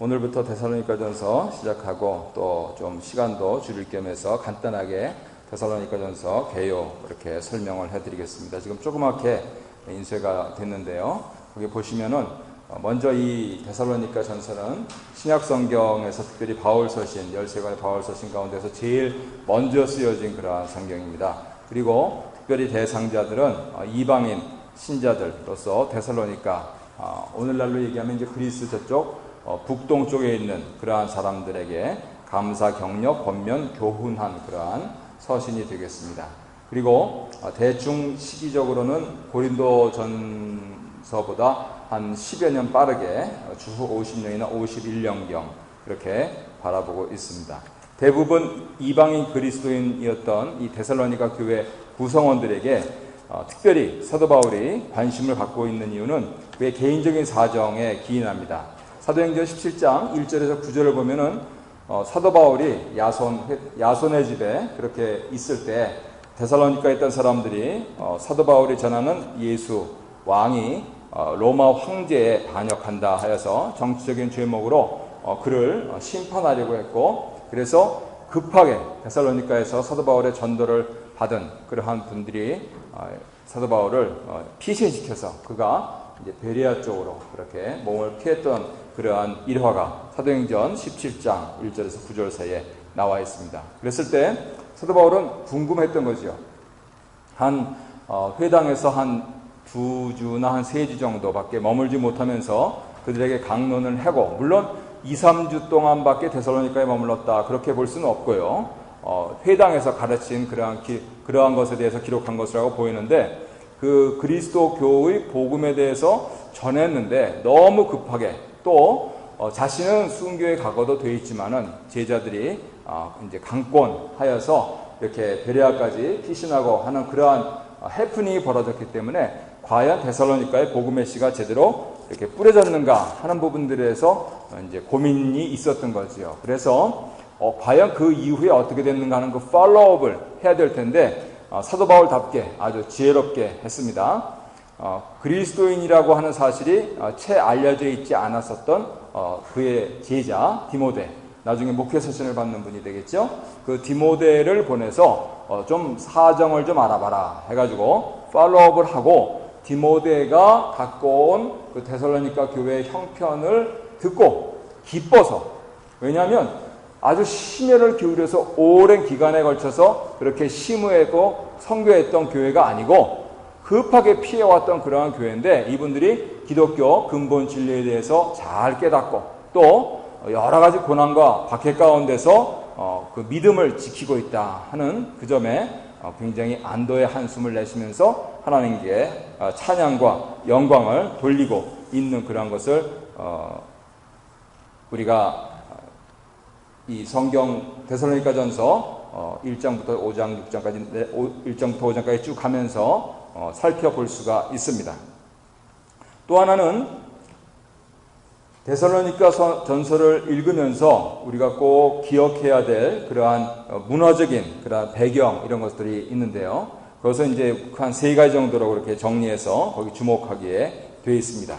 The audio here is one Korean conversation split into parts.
오늘부터 데살로니가전서 시작하고 또 좀 시간도 줄일 겸 해서 간단하게 데살로니가전서 개요 이렇게 설명을 해드리겠습니다. 지금 조그맣게 인쇄가 됐는데요. 거기 보시면은 먼저 이 데살로니가 전서는 신약 성경에서 특별히 바울 서신 13권의 바울 서신 가운데서 제일 먼저 쓰여진 그러한 성경입니다. 그리고 특별히 대상자들은 이방인 신자들로서 데살로니가 오늘날로 얘기하면 이제 그리스 저쪽 어, 북동쪽에 있는 그러한 사람들에게 감사, 격려, 권면, 교훈한 그러한 서신이 되겠습니다. 그리고 어, 대충 시기적으로는 고린도 전서보다 한 10여 년 빠르게 주후 50년이나 51년경 그렇게 바라보고 있습니다. 대부분 이방인 그리스도인이었던 이 데살로니가 교회 구성원들에게 어, 특별히 사도 바울이 관심을 갖고 있는 이유는 그의 개인적인 사정에 기인합니다. 사도행전 17장 1절에서 9절을 보면은 어, 사도 바울이 야손 야손의 집에 그렇게 있을 때 데살로니카에 있던 사람들이 어, 사도 바울이 전하는 예수 왕이 어, 로마 황제에 반역한다 하여서 정치적인 죄목으로 어, 그를 어, 심판하려고 했고 그래서 급하게 데살로니카에서 사도 바울의 전도를 받은 그러한 분들이 어, 사도 바울을 피신시켜서 그가 이제 베리아 쪽으로 그렇게 몸을 피했던 그러한 일화가 사도행전 17장 1절에서 9절 사이에 나와 있습니다. 그랬을 때 사도 바울은 궁금했던 거죠. 한 어, 회당에서 한 두 주나 한 세 주 정도밖에 머물지 못하면서 그들에게 강론을 하고 물론 2, 3주 동안밖에 데살로니카에 머물렀다 그렇게 볼 수는 없고요. 어, 회당에서 가르친 그러한 기, 그러한 것에 대해서 기록한 것이라고 보이는데 그 그리스도 교의 복음에 대해서 전했는데 너무 급하게 또 어, 자신은 순교에 가고도 되어 있지만은 제자들이 어, 이제 강권하여서 이렇게 베레아까지 피신하고 하는 그러한 어, 해프닝이 벌어졌기 때문에 과연 데살로니카의 복음의 씨가 제대로 이렇게 뿌려졌는가 하는 부분들에서 어, 이제 고민이 있었던 거지요. 그래서 어, 과연 그 이후에 어떻게 됐는가 하는 그 팔로업을 해야 될 텐데 어, 사도 바울답게 아주 지혜롭게 했습니다. 어, 그리스도인이라고 하는 사실이 어, 채 알려져 있지 않았었던 어, 그의 제자 디모데 나중에 목회 서신을 받는 분이 되겠죠. 그 디모데를 보내서 어, 좀 사정을 좀 알아봐라 해가지고 팔로업을 하고 디모데가 갖고 온 그 데살로니가 교회 형편을 듣고 기뻐서 왜냐하면 아주 심혈을 기울여서 오랜 기간에 걸쳐서 그렇게 심우했고 성교했던 교회가 아니고 급하게 피해왔던 그러한 교회인데 이분들이 기독교 근본 진리에 대해서 잘 깨닫고 또 여러 가지 고난과 박해 가운데서 어, 그 믿음을 지키고 있다 하는 그 점에 어, 굉장히 안도의 한숨을 내쉬면서 하나님께 어, 찬양과 영광을 돌리고 있는 그러한 것을 우리가 이 성경 데살로니가전서 1장부터 5장 6장까지 1장부터 5장까지 쭉 가면서 어, 살펴볼 수가 있습니다. 또 하나는 데살로니가 전설을 읽으면서 우리가 꼭 기억해야 될 그러한 어, 문화적인 그러한 배경 이런 것들이 있는데요. 그것은 이제 한 세 가지 정도로 그렇게 정리해서 거기 주목하기에 되어 있습니다.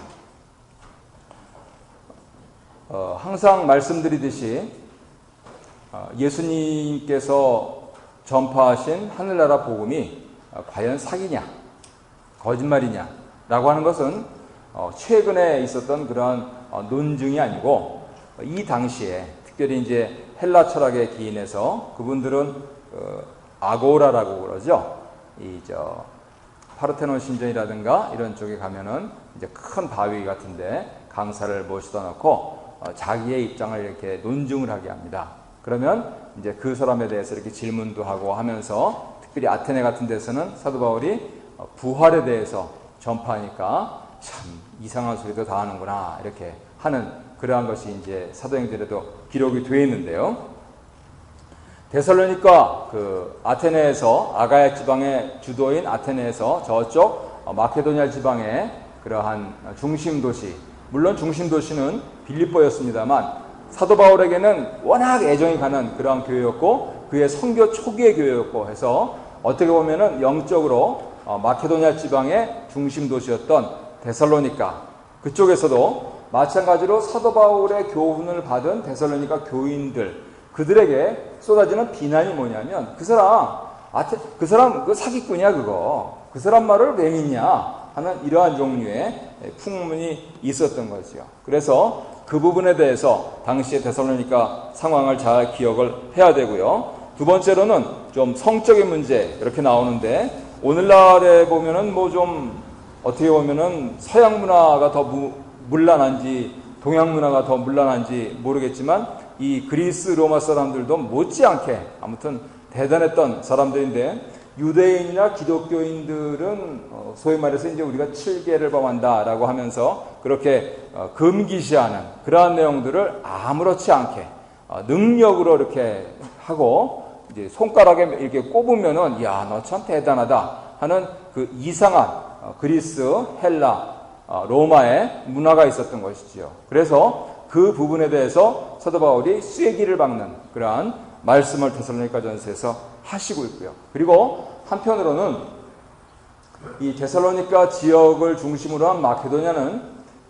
어, 항상 말씀드리듯이 어, 예수님께서 전파하신 하늘나라 복음이 어, 과연 사기냐? 거짓말이냐? 라고 하는 것은 어, 최근에 있었던 그런 어, 논증이 아니고 이 당시에 특별히 이제 헬라 철학의 기인에서 그분들은 어, 아고라라고 그러죠. 이 저 파르테논 신전이라든가 이런 쪽에 가면은 이제 큰 바위 같은데 강사를 모시다 놓고 어, 자기의 입장을 이렇게 논증을 하게 합니다. 그러면 이제 그 사람에 대해서 이렇게 질문도 하고 하면서 특별히 아테네 같은 데서는 사도 바울이 어, 부활에 대해서 전파하니까 참 이상한 소리도 다 하는구나 이렇게 하는 그러한 것이 이제 사도행전에도 기록이 되어 있는데요. 데살로니가 그 아테네에서 아가야 지방의 주도인 아테네에서 저쪽 마케도니아 지방의 그러한 중심 도시 물론 중심 도시는 빌립보였습니다만 사도 바울에게는 워낙 애정이 가는 그러한 교회였고 그의 선교 초기의 교회였고 해서 어떻게 보면은 영적으로 어, 마케도니아 지방의 중심 도시였던 데살로니카 그쪽에서도 마찬가지로 사도 바울의 교훈을 받은 데살로니가 교인들 그들에게 쏟아지는 비난이 뭐냐면 그 사람 아테, 그 사람 그 사기꾼이야 그거 그 사람 말을 왜 믿냐 하는 이러한 종류의 풍문이 있었던 거죠. 그래서 그 부분에 대해서 당시의 데살로니가 상황을 잘 기억을 해야 되고요. 두 번째로는 좀 성적인 문제 이렇게 나오는데 오늘날에 보면은 뭐 좀 어떻게 보면은 서양 문화가 더 무, 물란한지 동양 문화가 더 물란한지 모르겠지만 이 그리스 로마 사람들도 못지않게 아무튼 대단했던 사람들인데 유대인이나 기독교인들은 어, 소위 말해서 이제 우리가 칠계를 범한다라고 하면서 그렇게 어, 금기시하는 그러한 내용들을 아무렇지 않게 어, 능력으로 이렇게 하고 이제 손가락에 이렇게 꼽으면은 야 너 참 대단하다 하는 그 이상한 그리스, 헬라, 로마의 문화가 있었던 것이지요. 그래서 그 부분에 대해서 사도 바울이 쐐기를 박는 그러한 말씀을 데살로니가 전서에서 하시고 있고요. 그리고 한편으로는 이 데살로니가 지역을 중심으로 한 마케도냐는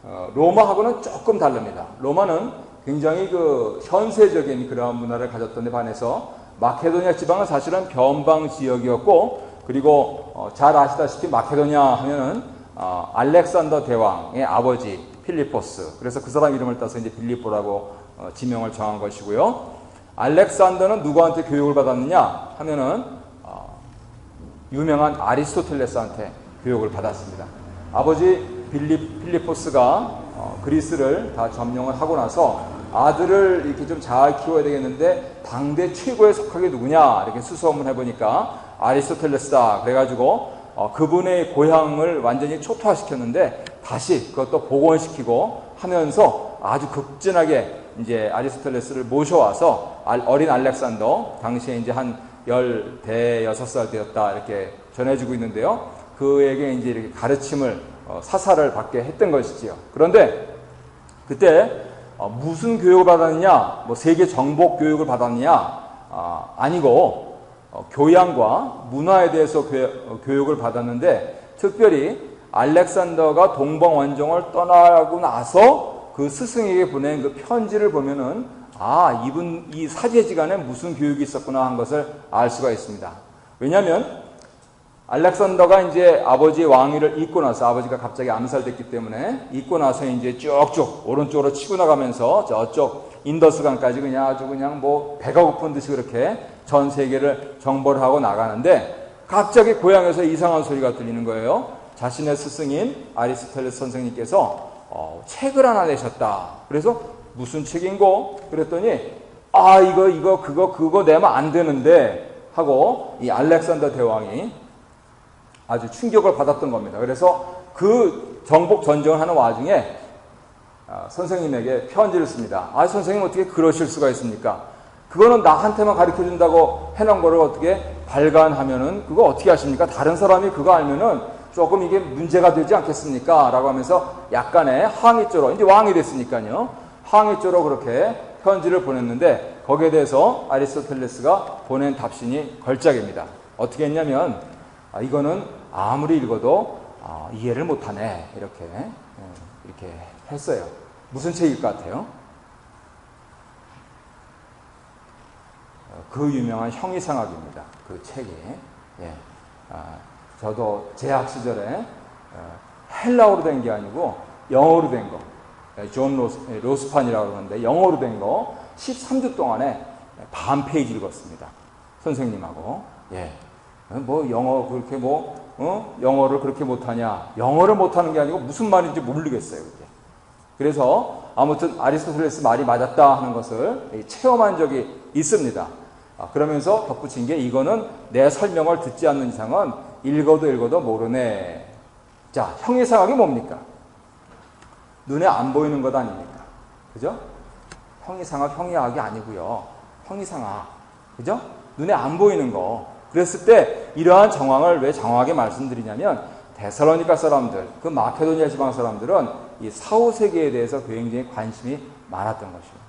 어, 로마하고는 조금 다릅니다. 로마는 굉장히 그 현세적인 그러한 문화를 가졌던 데 반해서 마케도니아 지방은 사실은 변방 지역이었고 그리고 어, 잘 아시다시피 마케도니아 하면은 어, 알렉산더 대왕의 아버지 필리포스 그래서 그 사람 이름을 따서 이제 빌리포라고 지명을 정한 것이고요. 알렉산더는 누구한테 교육을 받았느냐 하면은 어, 유명한 아리스토텔레스한테 교육을 받았습니다. 아버지 빌리, 필리포스가 어, 그리스를 다 점령을 하고 나서 아들을 이렇게 좀 잘 키워야 되겠는데 당대 최고의 석학이 누구냐 이렇게 수소문 해보니까 아리스토텔레스다 그래가지고 어, 그분의 고향을 완전히 초토화시켰는데 다시 그것도 복원시키고 하면서 아주 극진하게 이제 아리스토텔레스를 모셔와서 어린 알렉산더 당시에 이제 한 열 대여섯 살 되었다 이렇게 전해지고 있는데요. 그에게 이제 이렇게 가르침을 어, 사사를 받게 했던 것이지요. 그런데 그때 어, 무슨 교육을 받았느냐, 뭐 세계 정복 교육을 받았느냐 아, 아니고 어, 교양과 문화에 대해서 교육을 받았는데 특별히 알렉산더가 동방 원정을 떠나고 나서 그 스승에게 보낸 그 편지를 보면은 아, 이분 이 사제지간에 무슨 교육이 있었구나 한 것을 알 수가 있습니다. 왜냐하면 알렉산더가 이제 아버지의 왕위를 잇고 나서 아버지가 갑자기 암살됐기 때문에 잇고 나서 이제 쭉쭉 오른쪽으로 치고 나가면서 저쪽 인더스강까지 그냥 아주 그냥 뭐 배가 고픈 듯이 그렇게 전 세계를 정벌 하고 나가는데 갑자기 고향에서 이상한 소리가 들리는 거예요. 자신의 스승인 아리스텔레스 선생님께서 어, 책을 하나 내셨다. 그래서 무슨 책인고? 그랬더니 아 이거 이거 그거 그거 내면 안 되는데 하고 이 알렉산더 대왕이 아주 충격을 받았던 겁니다. 그래서 그 정복 전쟁을 하는 와중에 어, 선생님에게 편지를 씁니다. 아 선생님 어떻게 그러실 수가 있습니까? 그거는 나한테만 가르쳐 준다고 해놓은 거를 어떻게 발간하면은 그거 어떻게 하십니까? 다른 사람이 그거 알면은 조금 이게 문제가 되지 않겠습니까? 라고 하면서 약간의 항의조로, 이제 왕이 됐으니까요. 항의조로 그렇게 편지를 보냈는데 거기에 대해서 아리스토텔레스가 보낸 답신이 걸작입니다. 어떻게 했냐면 아, 이거는 아무리 읽어도 아, 이해를 못하네 이렇게 예, 이렇게 했어요. 무슨 책일 것 같아요? 어, 그 유명한 형이상학입니다. 그 책이 예. 아, 저도 재학 시절에 어, 헬라어로 된 게 아니고 영어로 된 거. 예, 존 로스, 예, 로스 판이라고 그러는데 영어로 된 거 13주 동안에 반 페이지 읽었습니다. 선생님하고. 예. 뭐 영어 그렇게 뭐 어? 영어를 그렇게 못하냐? 영어를 못하는 게 아니고 무슨 말인지 모르겠어요. 그게. 그래서 아무튼 아리스토텔레스 말이 맞았다 하는 것을 체험한 적이 있습니다. 아, 그러면서 덧붙인 게 이거는 내 설명을 듣지 않는 이상은 읽어도 읽어도 모르네. 자, 형이상학이 뭡니까? 눈에 안 보이는 것 아닙니까? 그죠? 형이상학, 형이학이 아니고요. 형이상학. 그죠? 눈에 안 보이는 거. 그랬을 때 이러한 정황을 왜 정확하게 말씀드리냐면 데살로니카 사람들, 그 마케도니아 지방 사람들은 이 사후 세계에 대해서 굉장히 관심이 많았던 것입니다.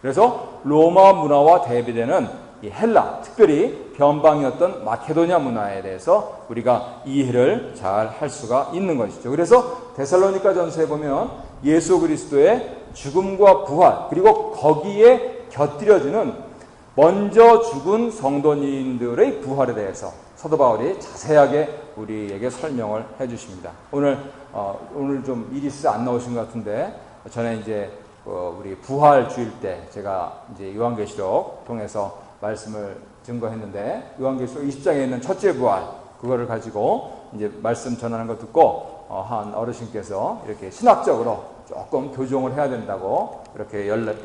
그래서 로마 문화와 대비되는 이 헬라, 특별히 변방이었던 마케도니아 문화에 대해서 우리가 이해를 잘 할 수가 있는 것이죠. 그래서 데살로니카 전서에 보면 예수 그리스도의 죽음과 부활 그리고 거기에 곁들여지는 먼저 죽은 성도님들의 부활에 대해서 사도 바울이 자세하게 우리에게 설명을 해 주십니다. 오늘 어, 오늘 좀 있어서 안 나오신 것 같은데 전에 이제 어, 우리 부활 주일 때 제가 이제 요한계시록 통해서 말씀을 증거했는데 요한계시록 20장에 있는 첫째 부활 그거를 가지고 이제 말씀 전하는 거 듣고 어, 한 어르신께서 이렇게 신학적으로 조금 교정을 해야 된다고 이렇게 연락,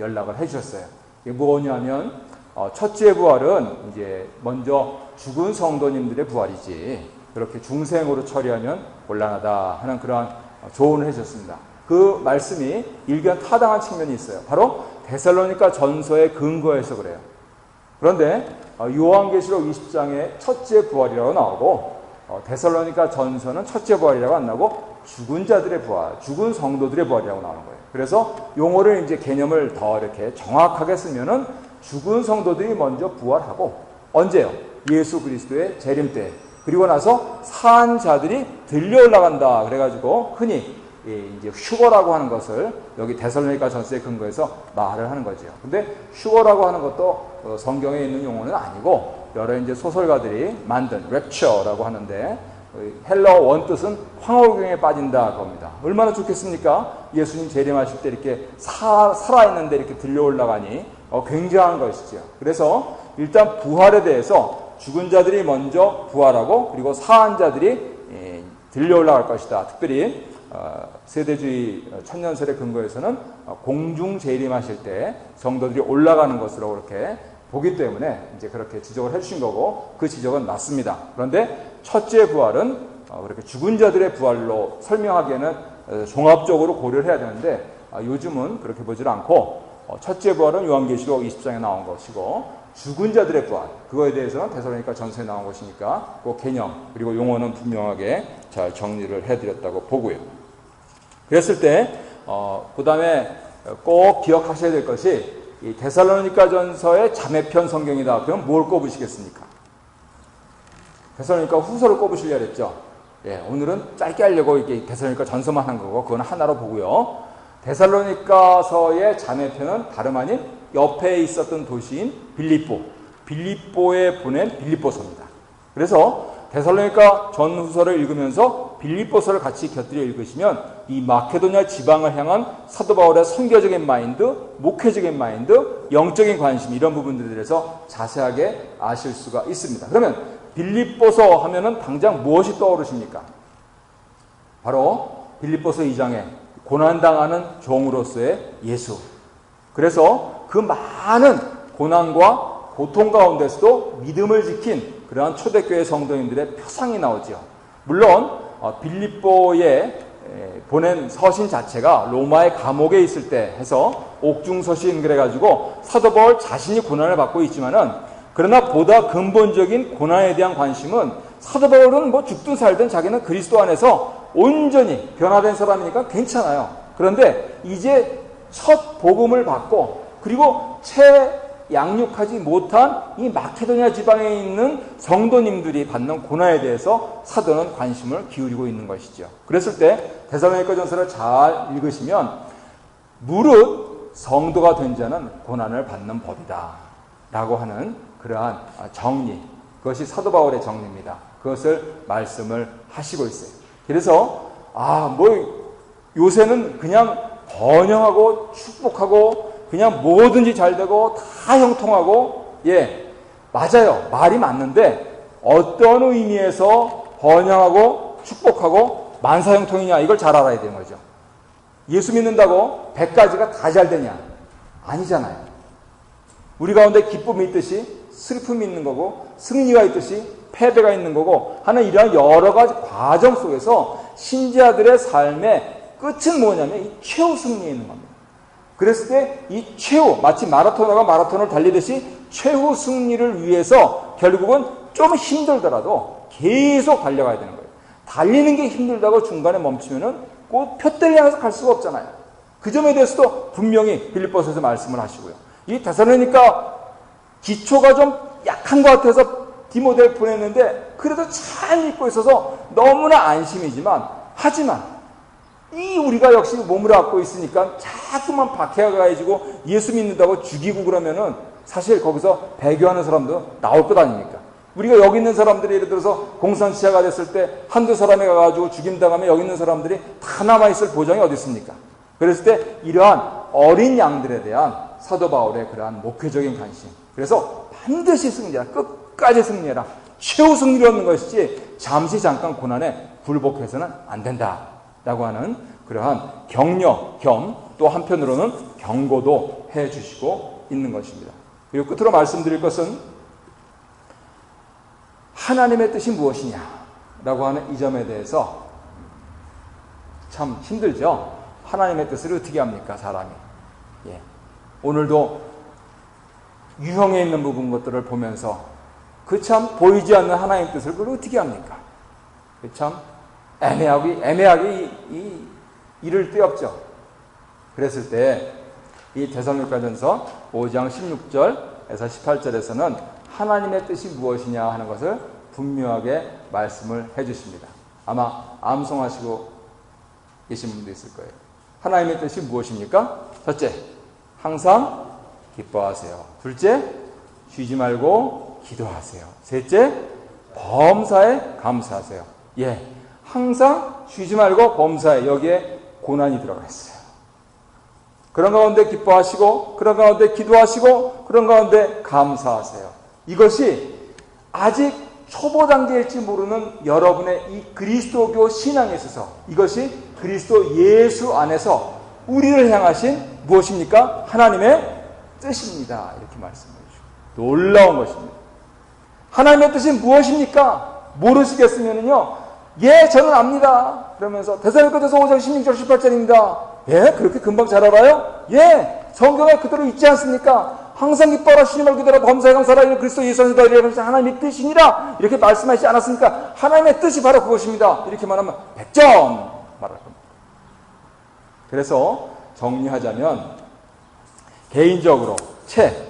연락을 해 주셨어요. 이게 뭐냐면 어, 첫째 부활은 이제 먼저 죽은 성도님들의 부활이지 그렇게 중생으로 처리하면 곤란하다 하는 그러한 조언을 해주셨습니다. 그 말씀이 일견 타당한 측면이 있어요. 바로 데살로니가 전서의 근거에서 그래요. 그런데 어, 요한계시록 20장에 첫째 부활이라고 나오고 어, 데살로니가 전서는 첫째 부활이라고 안 나오고 죽은 자들의 부활, 죽은 성도들의 부활이라고 나오는 거예요. 그래서 용어를 이제 개념을 더 이렇게 정확하게 쓰면은 죽은 성도들이 먼저 부활하고 언제요? 예수 그리스도의 재림 때. 그리고 나서 산 자들이 들려 올라간다. 그래가지고 흔히 이제 휴거라고 하는 것을 여기 데살로니가 전서의 근거에서 말을 하는 거죠. 근데 휴거라고 하는 것도 어, 성경에 있는 용어는 아니고 여러 이제 소설가들이 만든 랩처라고 하는데 헬러 원 뜻은 황홀경에 빠진다 겁니다. 얼마나 좋겠습니까? 예수님 재림하실 때 이렇게 사, 살아있는데 이렇게 들려 올라가니 어, 굉장한 것이죠. 그래서 일단 부활에 대해서 죽은 자들이 먼저 부활하고 그리고 사한 자들이 예, 들려 올라갈 것이다. 특별히 어, 세대주의 천년설의 근거에서는 어, 공중 재림하실 때 성도들이 올라가는 것으로 그렇게 보기 때문에 이제 그렇게 지적을 해주신 거고 그 지적은 맞습니다. 그런데 첫째 부활은 어, 그렇게 죽은 자들의 부활로 설명하기에는 종합적으로 고려를 해야 되는데 아, 요즘은 그렇게 보질 않고 첫째 부활은 요한계시록 20장에 나온 것이고 죽은 자들의 부활 그거에 대해서는 대사로니까 전서에 나온 것이니까 그 개념 그리고 용어는 분명하게 잘 정리를 해드렸다고 보고요. 그랬을 때, 어, 그 다음에 꼭 기억하셔야 될 것이 이 데살로니가 전서의 자매편 성경이다. 그럼 뭘 꼽으시겠습니까? 데살로니가 후서를 꼽으시려 했죠. 예, 오늘은 짧게 하려고 이게 데살로니가 전서만 한 거고 그건 하나로 보고요. 데살로니가서의 자매편은 다름 아닌 옆에 있었던 도시인 빌립보, 빌립보에 보낸 빌립보서입니다. 그래서 데살로니가 전후서를 읽으면서 빌립보서를 같이 곁들여 읽으시면 이 마케도냐 지방을 향한 사도 바울의 선교적인 마인드, 목회적인 마인드, 영적인 관심 이런 부분들에 대해서 자세하게 아실 수가 있습니다. 그러면 빌립보서 하면은 당장 무엇이 떠오르십니까? 바로 빌립보서 2장에 고난당하는 종으로서의 예수. 그래서 그 많은 고난과 고통 가운데서도 믿음을 지킨 그러한 초대교회 성도님들의 표상이 나오죠. 물론 어, 빌립보에 보낸 서신 자체가 로마의 감옥에 있을 때 해서 옥중 서신 그래가지고 사도 바울 자신이 고난을 받고 있지만은 그러나 보다 근본적인 고난에 대한 관심은 사도 바울은 뭐 죽든 살든 자기는 그리스도 안에서 온전히 변화된 사람이니까 괜찮아요. 그런데 이제 첫 복음을 받고 그리고 채 양육하지 못한 이 마케도니아 지방에 있는 성도님들이 받는 고난에 대해서 사도는 관심을 기울이고 있는 것이죠. 그랬을 때 대사로니가 전서를 잘 읽으시면 무릇 성도가 된 자는 고난을 받는 법이다. 라고 하는 그러한 정리. 그것이 사도 바울의 정리입니다. 그것을 말씀을 하시고 있어요. 그래서 아, 뭐 요새는 그냥 번영하고 축복하고 그냥 뭐든지 잘 되고 다 형통하고 예 맞아요 말이 맞는데 어떤 의미에서 번영하고 축복하고 만사형통이냐 이걸 잘 알아야 되는 거죠. 예수 믿는다고 100가지가 다 잘 되냐? 아니잖아요. 우리 가운데 기쁨이 있듯이 슬픔이 있는 거고 승리가 있듯이 패배가 있는 거고 하는 이러한 여러 가지 과정 속에서 신자들의 삶의 끝은 뭐냐면 이 최후 승리에 있는 겁니다. 그랬을 때 이 최후, 마치 마라토너가 마라톤을 달리듯이 최후 승리를 위해서 결국은 좀 힘들더라도 계속 달려가야 되는 거예요. 달리는 게 힘들다고 중간에 멈추면은 꼭 표대를 향해서 갈 수가 없잖아요. 그 점에 대해서도 분명히 빌립보서에서 말씀을 하시고요. 이 대사로니까 기초가 좀 약한 것 같아서 디모델 보냈는데 그래도 잘 읽고 있어서 너무나 안심이지만 하지만 이 우리가 역시 몸을 갖고 있으니까 자꾸만 박해가지고 예수 믿는다고 죽이고 그러면은 사실 거기서 배교하는 사람도 나올 것 아닙니까? 우리가 여기 있는 사람들이 예를 들어서 공산치하가 됐을 때 한두 사람이 가가지고 죽임당하면 여기 있는 사람들이 다 남아있을 보장이 어디 있습니까? 그랬을 때 이러한 어린 양들에 대한 사도 바울의 그러한 목회적인 관심. 그래서 반드시 승리해라. 끝까지 승리해라. 최후 승리를 얻는 것이지 잠시 잠깐 고난에 굴복해서는 안 된다. 라고 하는 그러한 격려 겸 또 한편으로는 경고도 해 주시고 있는 것입니다. 그리고 끝으로 말씀드릴 것은 하나님의 뜻이 무엇이냐? 라고 하는 이 점에 대해서 참 힘들죠? 하나님의 뜻을 어떻게 합니까, 사람이? 예. 오늘도 유형에 있는 부분 것들을 보면서 그 참 보이지 않는 하나님의 뜻을 그걸 어떻게 합니까? 그참 애매하게, 애매하게 이, 이, 이를 떼없죠. 그랬을 때 이 대성일가전서 5장 16절에서 18절에서는 하나님의 뜻이 무엇이냐 하는 것을 분명하게 말씀을 해 주십니다. 아마 암송하시고 계신 분도 있을 거예요. 하나님의 뜻이 무엇입니까? 첫째, 항상 기뻐하세요. 둘째, 쉬지 말고 기도하세요. 셋째, 범사에 감사하세요. 예, 항상 쉬지 말고 범사에 여기에 고난이 들어가 있어요. 그런 가운데 기뻐하시고, 그런 가운데 기도하시고, 그런 가운데 감사하세요. 이것이 아직 초보 단계일지 모르는 여러분의 이 그리스도교 신앙에 있어서 이것이 그리스도 예수 안에서 우리를 향하신 무엇입니까? 하나님의 뜻입니다. 이렇게 말씀해 주시고 놀라운 것입니다. 하나님의 뜻이 무엇입니까? 모르시겠으면요. 예, 저는 압니다. 그러면서 대사님께서 5장 16절 18절입니다. 예, 그렇게 금방 잘 알아요? 예, 성경에 그대로 있지 않습니까? 항상 기뻐라 주님을 기도라 범사에 감사라 그리스도 예수 안에서 이르 하나님의 뜻이니라 이렇게 말씀하시지 않았습니까? 하나님의 뜻이 바로 그것입니다. 이렇게 말하면 100점 말할 겁니다. 그래서 정리하자면 개인적으로 채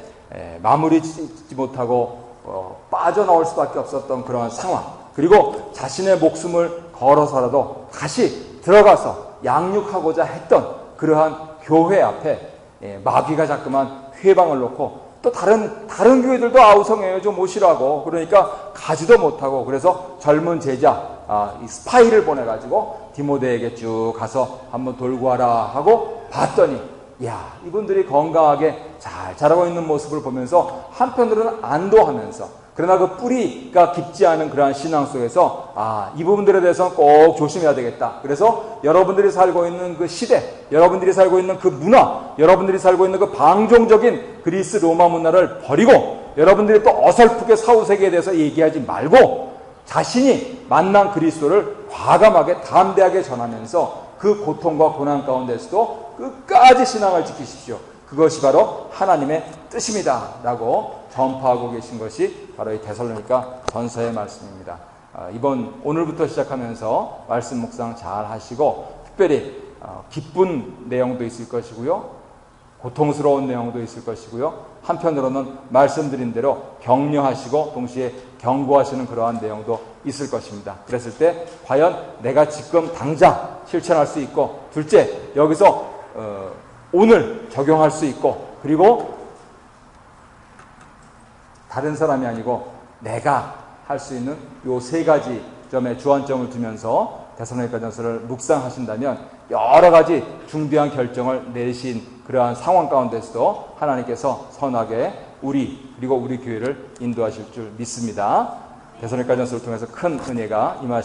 마무리 짓지 못하고 어, 빠져나올 수밖에 없었던 그러한 상황 그리고 자신의 목숨을 걸어서라도 다시 들어가서 양육하고자 했던 그러한 교회 앞에 예, 마귀가 자꾸만 회방을 놓고 또 다른 다른 교회들도 아우성해요. 좀 오시라고. 그러니까 가지도 못하고 그래서 젊은 제자 아, 이 스파이를 보내가지고 디모데에게 쭉 가서 한번 돌고 와라 하고 봤더니 야 이분들이 건강하게 잘 자라고 있는 모습을 보면서 한편으로는 안도하면서 그러나 그 뿌리가 깊지 않은 그러한 신앙 속에서 아, 이 부분들에 대해서는 꼭 조심해야 되겠다. 그래서 여러분들이 살고 있는 그 시대, 여러분들이 살고 있는 그 문화, 여러분들이 살고 있는 그 방종적인 그리스 로마 문화를 버리고 여러분들이 또 어설프게 사후 세계에 대해서 얘기하지 말고 자신이 만난 그리스도를 과감하게 담대하게 전하면서 그 고통과 고난 가운데서도 끝까지 신앙을 지키십시오. 그것이 바로 하나님의 뜻입니다. 라고 전파하고 계신 것이 바로 이 데살로니가 전서의 말씀입니다. 아, 이번 오늘부터 시작하면서 말씀 묵상 잘 하시고 특별히 어, 기쁜 내용도 있을 것이고요. 고통스러운 내용도 있을 것이고요. 한편으로는 말씀드린 대로 격려하시고 동시에 경고하시는 그러한 내용도 있을 것입니다. 그랬을 때 과연 내가 지금 당장 실천할 수 있고 둘째 여기서 어, 오늘 적용할 수 있고 그리고 다른 사람이 아니고 내가 할 수 있는 요 세 가지 점에 주안점을 두면서 대선로니까 전서를 묵상하신다면 여러 가지 중대한 결정을 내신 그러한 상황 가운데서도 하나님께서 선하게 우리 그리고 우리 교회를 인도하실 줄 믿습니다. 대선로니까 전서를 통해서 큰 은혜가 임하시